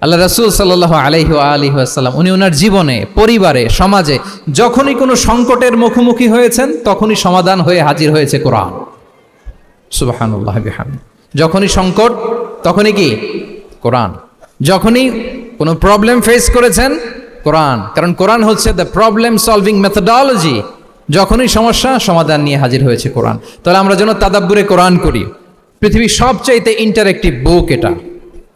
আল্লাহ রাসুল সাল্লাহ আলহি আলী আসাল্লাম উনি ওনার জীবনে, পরিবারে, সমাজে যখনই কোনো সংকটের মুখোমুখি হয়েছেন, তখনই সমাধান হয়ে হাজির হয়েছে কোরআন। বিহাম যখনই সংকট, তখনই কি? কোরআন। যখনই কোনো প্রবলেম ফেস করেছেন, কোরআন। কারণ কোরআন হচ্ছে দ্য প্রবলেম সলভিং মেথডোলজি যখনই সমস্যা, সমাধান নিয়ে হাজির হয়েছে কোরআন। তাহলে আমরা যেন তাদাব্বুরে কোরআন করি। পৃথিবীর সবচাইতে ইন্টারেক্টিভ বুক এটা।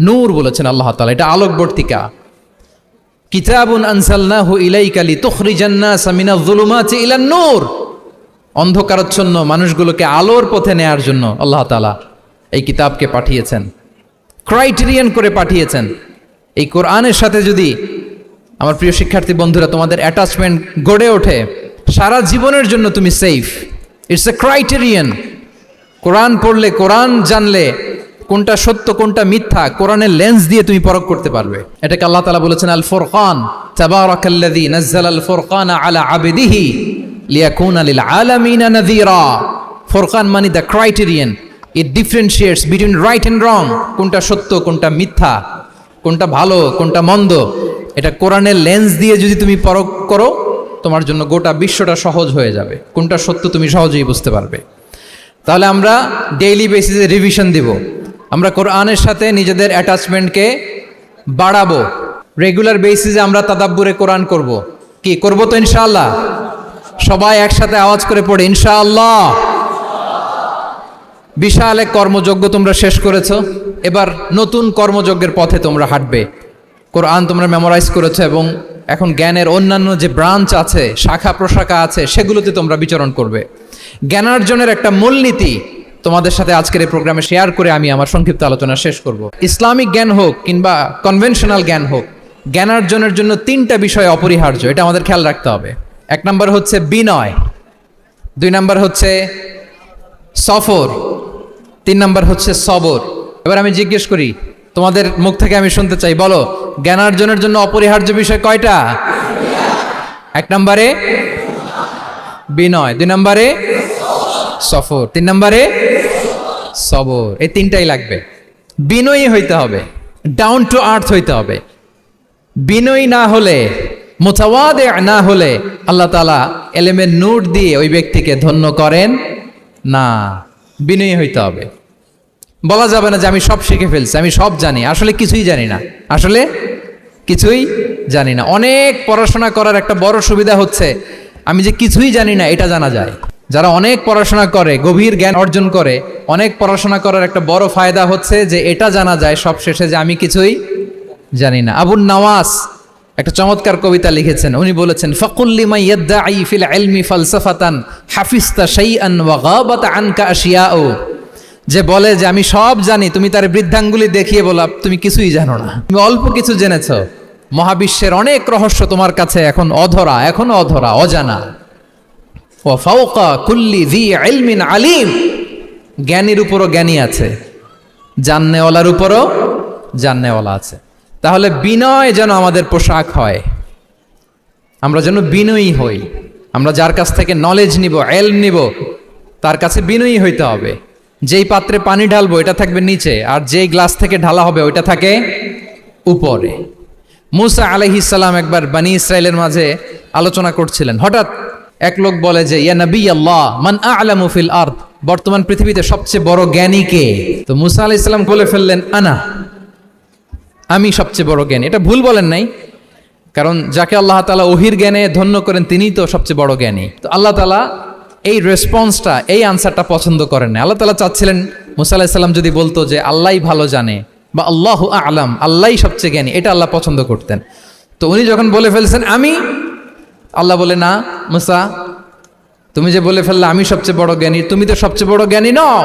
নূর বলেছেন আল্লাহ তালা এটা আলোকবর্তিকা। কিতাবুন আনসালনাহু ইলাইকালি তুখরিজান্না সামিনা যুলুমাতি ইলান নূর। অন্ধকারচ্ছন্ন মানুষগুলোকে আলোর পথে নেয়ার জন্য আল্লাহ তালা এই কিতাবকে পাঠিয়েছেন। ক্রাইটেরিয়ান করে পাঠিয়েছেন। এই কোরআনের সাথে যদি আমার প্রিয় শিক্ষার্থী বন্ধুরা, তোমাদের অ্যাটাচমেন্ট গড়ে ওঠে, সারা জীবনের জন্য তুমি safe it's a criterion Quran পড়লে কোরআন জানলে কোনটা সত্য, কোনটা মিথ্যা, কোরআনের লেন্স দিয়ে তুমি পরখ করতে পারবে। এটাকে আল্লাহ তালা বলেছেন আল ফোরকান তাবারাকাল্লাযী নাজ্জালা আল ফুরকান আলা আবদিহি লিয়াকুনা লিল আলামিনা নাযীরা। ফোরকান মানে the criterion it differentiates between right and wrong কোনটা সত্য, কোনটা মিথ্যা, কোনটা ভালো, কোনটা মন্দ। এটা কোরআনের লেন্স দিয়ে যদি তুমি পরখ করো, তোমার জন্য গোটা বিশ্বটা সহজ হয়ে যাবে। কোনটা সত্য তুমি সহজেই বুঝতে পারবে। তাহলে আমরা ডেইলি বেসিসে রিভিশন দিব। আমরা কোরআনের সাথে নিজেদের অ্যাটাচমেন্টকে বাড়াবো। রেগুলার বেসিসে আমরা তাদাব্বুরে কোরআন করব। কি, করব তো ইনশাআল্লাহ? সবাই একসাথে আওয়াজ করে পড়ে, ইনশাআল্লাহ। বিশাল এক কর্মযজ্ঞ তোমরা শেষ করেছ। এবার নতুন কর্মযজ্ঞের পথে তোমরা হাঁটবে। কোরআন তোমরা মেমোরাইজ করেছ এবং এখন জ্ঞানের অন্যান্য যে ব্রাঞ্চ আছে, শাখা প্রশাখা আছে, সেগুলোতে তোমরা বিচরণ করবে। জ্ঞানার্জনের একটা মূলনীতি তোমাদের সাথে আজকের এই প্রোগ্রামে শেয়ার করে আমি আমার সংক্ষিপ্ত আলোচনা শেষ করব। ইসলামিক জ্ঞান হোক কিংবা কনভেনশনাল জ্ঞান হোক জ্ঞানার্জনের জন্য তিনটা বিষয় অপরিহার্য, এটা আমাদের খেয়াল রাখতে হবে। এক নম্বর হচ্ছে বিনয়, দুই নম্বর হচ্ছে সফর, তিন নম্বর হচ্ছে সবর। এবার আমি জিজ্ঞেস করি, তোমাদের মুখ থেকে আমি শুনতে চাই, বলো জ্ঞানার্জনের জন্য অপরিহার্য বিষয় কয়টা? এক নম্বরে বিনয়, দুই নম্বরে সফর, তিন নম্বরে সবর, এই তিনটাই লাগবে। বিনয়ী হইতে হবে ডাউন টু আর্থ হইতে হবে। বিনয়ী না হলে মোতাওয়াদে না হলে আল্লাহ তালা এলেমের নূর দিয়ে ওই ব্যক্তিকে ধন্য করেন না। বিনয়ী হইতে হবে। বলা যাবে না যে আমি সব শিখে ফেলছি, আমি সব জানি, আসলে কিছুই জানি না। আসলে কিছুই জানি না। অনেক পড়াশোনা করার একটা বড় সুবিধা হচ্ছে, আমি যে কিছুই জানি না, এটা জানা যায়। যারা অনেক পড়াশোনা করে, গভীর জ্ঞান অর্জন করে, অনেক পড়াশোনা করার একটা বড় ফায়দা হচ্ছে যে এটা জানা যায় সব শেষে যে আমি কিছুই জানি না। আবুল নওয়াজ একটা চমৎকার কবিতা লিখেছেন। উনি বলেছেন ফিল ইলমি ফালসাফাতান গাবাত আনকা আশিয়াউ। যে বলে যে, আমি সব জানি, তুমি তার বৃদ্ধাঙ্গুলি দেখিয়ে বলা তুমি কিছুই জানো না। তুমি অল্প কিছু জেনেছ। মহাবিশ্বের অনেক রহস্য তোমার কাছে এখন অধরা, এখনও অধরা, অজানা। ও ফাউকা কুল্লি জি ইলমিন আলিম। জ্ঞানীর উপরও জ্ঞানী আছে, জাননেওয়ালার উপরও জাননেওয়ালা আছে। তাহলে বিনয় যেন আমাদের পোশাক হয়, আমরা যেন বিনয়ী হই, আমরা যার কাছ থেকে নলেজ নিব এল নিব, তার কাছে বিনয়ী হইতে হবে। যেই পাত্রে পানি ঢালবো, এটা থাকবে নিচে, আর যেই গ্লাস থেকে ঢালা হবে, ওইটা থাকে উপরে। মুসা আলহিসাল্লাম একবার বানি ইসরায়েলের মাঝে আলোচনা করছিলেন। হঠাৎ এক লোক বলে যে, ইয়া নবী আল্লাহ, মান আলামু ফিল আর্থ বর্তমান পৃথিবীতে সবচেয়ে বড় জ্ঞানী কে? তো মুসা আলাইহিস সালাম বলে ফেললেন, আনা, আমি সবচেয়ে বড় জ্ঞানী। এটা ভুল বলেন নাই, কারণ যাকে আল্লাহ তালা ওহির জ্ঞানে ধন্য করেন, তিনিই তো সবচেয়ে বড় জ্ঞানী। তো আল্লাহ তালা এই রেসপন্সটা এই আনসারটা পছন্দ করেন না আল্লাহ তালা চাচ্ছিলেন, মুসা আলাহিসাল্লাম যদি বলতো যে, আল্লাহই ভালো জানে বা আল্লাহ আলাম আল্লাহ সবচেয়ে জ্ঞানী। এটা আল্লাহ পছন্দ করতেন। তো উনি যখন বলে ফেলছেন, আমি আল্লাহ বলে, না, মুসা, তুমি যে বলে ফেললে আমি সবচেয়ে বড় জ্ঞানী, তুমি তো সবচেয়ে বড় জ্ঞানী নও।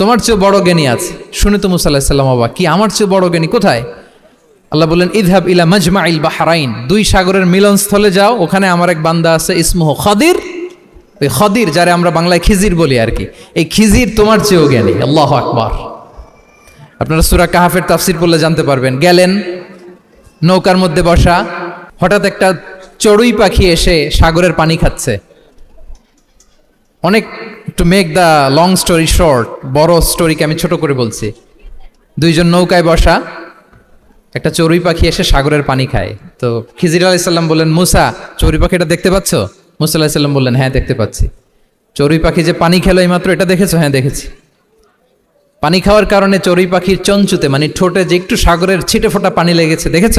তোমার চেয়ে বড় জ্ঞানী আছে। শুনে তো মুসা আলাহিসাল্লাম বাবা কি, আমার চেয়ে বড় জ্ঞানী কোথায়? আল্লাহ বললেন ইদহাব ইলা মাজমা ইল বাহরাইন, দুই সাগরের মিলনস্থলে যাও, ওখানে আমার এক বান্দা আছে, ইসমুহ খদির। ওই খদির, যারে আমরা বাংলায় খিজির বলি আর কি। এই খিজির তোমার চেয়েও জ্ঞানী। আল্লাহ আকবার। আপনারা সুরা কাহাফের তাফসির পড়লে জানতে পারবেন, গেলেন, নৌকার মধ্যে বসা, হঠাৎ একটা চড়ুই পাখি এসে সাগরের পানি খাচ্ছে। অনেক to make the long story short বড় স্টোরিকে আমি ছোট করে বলছি। দুইজন নৌকায় বসা, একটা চড়ুই পাখি এসে সাগরের পানি খায়। তো খিজির আলাইসাল্লাম বললেন, মুসা, চড়ুই পাখিটা দেখতে পাচ্ছ? মুসা আলাহিসাল্লাম বললেন হ্যাঁ দেখতে পাচ্ছি। চড়ুই পাখি যে পানি খেলো এইমাত্র, এটা দেখেছ? হ্যাঁ দেখেছি। পানি খাওয়ার কারণে চড়ুই পাখির চঞ্চুতে মানে ঠোঁটে যে একটু সাগরের ছিটে ফোটা পানি লেগেছে, দেখেছ?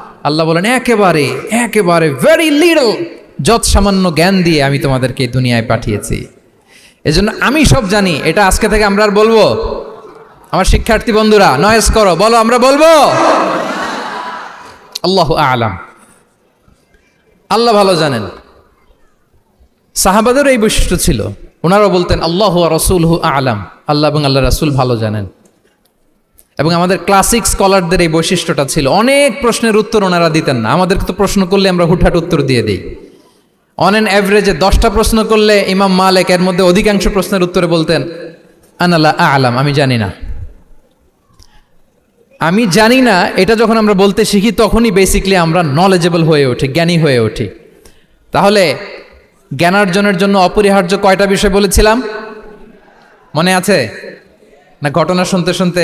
আল্লাহ বলেন, একেবারে একেবারে ভেরি লিটল যত সামান্য জ্ঞান দিয়ে আমি তোমাদেরকে দুনিয়ায় পাঠিয়েছি। এজন্য আমি সব জানি, এটা আজকে থেকে আমরা আর বলব। আমার শিক্ষার্থী বন্ধুরা নয়েস করো, বলো, আমরা বলব? আল্লাহ আলাম। আল্লাহ ভালো জানেন। সাহাবাদের এই বৈশিষ্ট্য ছিল। ওনারা বলতেন, আল্লাহ রসুল হু আলাম। আল্লাহ এবং আল্লাহ রাসুল ভালো জানেন। এবং আমাদের ক্লাসিক স্কলারদের এই বৈশিষ্ট্যটা ছিল, অনেক প্রশ্নের উত্তর ওনারা দিতেন না। আমাদেরকে তো প্রশ্ন করলে আমরা হুটহাট উত্তর দিয়ে দিই। অন অ্যান অ্যাভারেজে দশটা প্রশ্ন করলে ইমাম মালেক এর মধ্যে অধিকাংশ প্রশ্নের উত্তরে বলতেন আনাল্লাহ আলাম, আমি জানি না। আমি জানি না, এটা যখন আমরা বলতে শিখি তখনই বেসিকলি আমরা নলেজেবল হয়ে উঠি, জ্ঞানী হয়ে উঠি। তাহলে জ্ঞানার্জনের জন্য অপরিহার্য কয়টা বিষয় বলেছিলাম? মনে আছে? না ঘটনা শুনতে শুনতে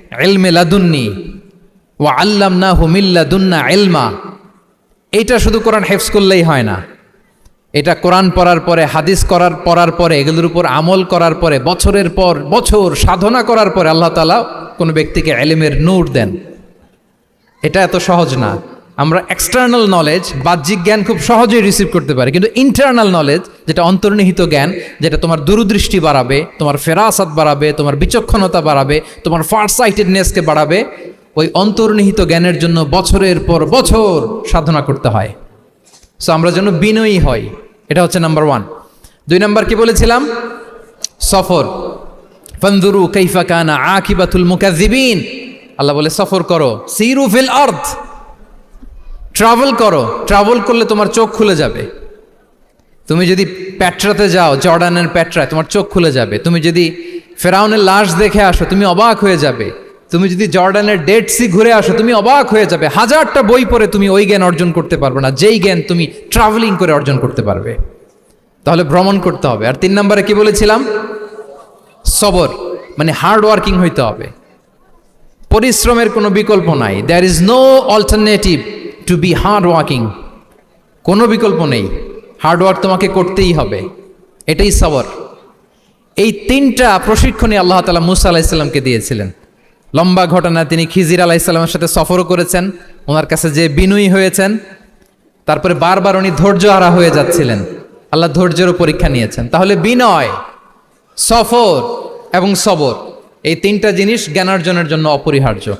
এলমে লাদুন্নি ও আল্লাম না হুমিল্লা দুন্না এলমা এটা শুধু কোরআন হেফস করলেই হয় না। এটা কোরআন পড়ার পরে, হাদিস করার পড়ার পরে, এগুলোর উপর আমল করার পরে, বছরের পর বছর সাধনা করার পরে আল্লাহ তালা কোনো ব্যক্তিকে এলেমের নূর দেন। এটা এত সহজ না। আমরা এক্সটার্নাল নলেজ বাহ্যিক জ্ঞান খুব সহজেই রিসিভ করতে পারি। কিন্তু ইন্টারনাল নলেজ যেটা অন্তর্নিহিত জ্ঞান, যেটা তোমার দূরদৃষ্টি বাড়াবে, তোমার ফেরাসাত বাড়াবে, তোমার বিচক্ষণতা বাড়াবে, তোমার ফার সাইটেডনেসকে বাড়াবে, ওই অন্তর্নিহিত জ্ঞানের জন্য বছরের পর বছর সাধনা করতে হয়। সো আমরা যেন বিনয়ী হই। এটা হচ্ছে নাম্বার ওয়ান দুই নাম্বার কি বলেছিলাম? সফর। ফন্দুরু কৈফা কানা আকিবাতুল মুকাজিবিন আল্লাহ বলে, সফর করো। সিরু ফিল আর্থ ট্রাভেল করো ট্রাভেল করলে তোমার চোখ খুলে যাবে। তুমি যদি প্যাট্রাতে যাও, জর্ডানের প্যাট্রায়, তোমার চোখ খুলে যাবে। তুমি যদি ফেরাউনের লাশ দেখে আসো, তুমি অবাক হয়ে যাবে। তুমি যদি জর্ডানের ডেড সি ঘুরে আসো, তুমি অবাক হয়ে যাবে। হাজারটা বই পড়ে তুমি ওই জ্ঞান অর্জন করতে পারবে না, যেই জ্ঞান তুমি ট্রাভেলিং করে অর্জন করতে পারবে। তাহলে ভ্রমণ করতে হবে। আর তিন নম্বরে কি বলেছিলাম? সবর মানে হার্ড ওয়ার্কিং হইতে হবে। পরিশ্রমের কোনো বিকল্প নাই। There is no alternative to be hard working কোনো বিকল্প নেই। হার্ড ওয়ার্ক তোমাকে করতেই হবে। এটাই সবর। এই তিনটা প্রশিক্ষণই আল্লাহ তালা মুসা আলাহিসাল্লামকে দিয়েছিলেন। লম্বা ঘটনা, তিনি খিজির আলাহিসাল্লামের সাথে সফরও করেছেন। ওনার কাছে যে বিনয়ী হয়েছেন, তারপরে বারবার উনি ধৈর্য হারা হয়ে যাচ্ছিলেন। আল্লাহ ধৈর্যেরও পরীক্ষা নিয়েছেন। তাহলে বিনয়, সফর এবং সবর, এই তিনটা জিনিস জ্ঞানার্জনের জন্য অপরিহার্য।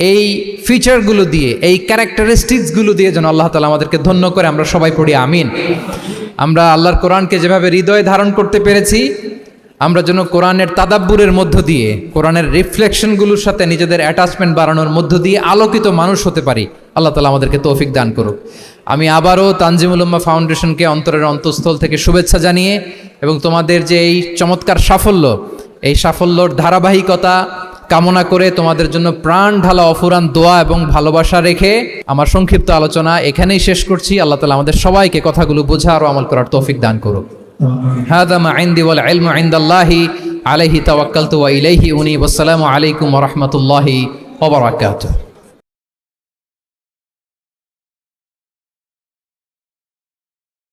এই ফিচারগুলো দিয়ে, এই ক্যারেক্টারিস্টিক্সগুলো দিয়ে যেন আল্লাহ তালা আমাদেরকে ধন্য করে, আমরা সবাই পড়ি, আমিন। আমরা আল্লাহর কোরআনকে যেভাবে হৃদয়ে ধারণ করতে পেরেছি, আমরা যেন কোরআনের তাদাব্বুরের মধ্য দিয়ে, কোরআনের রিফ্লেকশনগুলোর সাথে নিজেদের অ্যাটাচমেন্ট বাড়ানোর মধ্য দিয়ে আলোকিত মানুষ হতে পারি, আল্লাহ তালা আমাদেরকে তৌফিক দান করুক। আমি আবারও তানজিমুল উম্মা ফাউন্ডেশনকে অন্তরের অন্তঃস্থল থেকে শুভেচ্ছা জানিয়ে, এবং তোমাদের যে এই চমৎকার সাফল্য, এই সাফল্যর ধারাবাহিকতা কামনা করে তোমাদের জন্য প্রাণ ঢালা অফুরান দোয়া এবং ভালোবাসা রেখে আমার সংক্ষিপ্ত আলোচনা এখানেই শেষ করছি। আল্লাহ তালা আমাদের সবাইকে কথাগুলো বোঝা আরও আমল করার তৌফিক দান করুক। হাদাম আইন্দি ওয়াল আলম আলাইহি ইলাইহি উনি। ওয়াসসালামু আলাইকুম রহমতুল্লাহি ওবরাকাত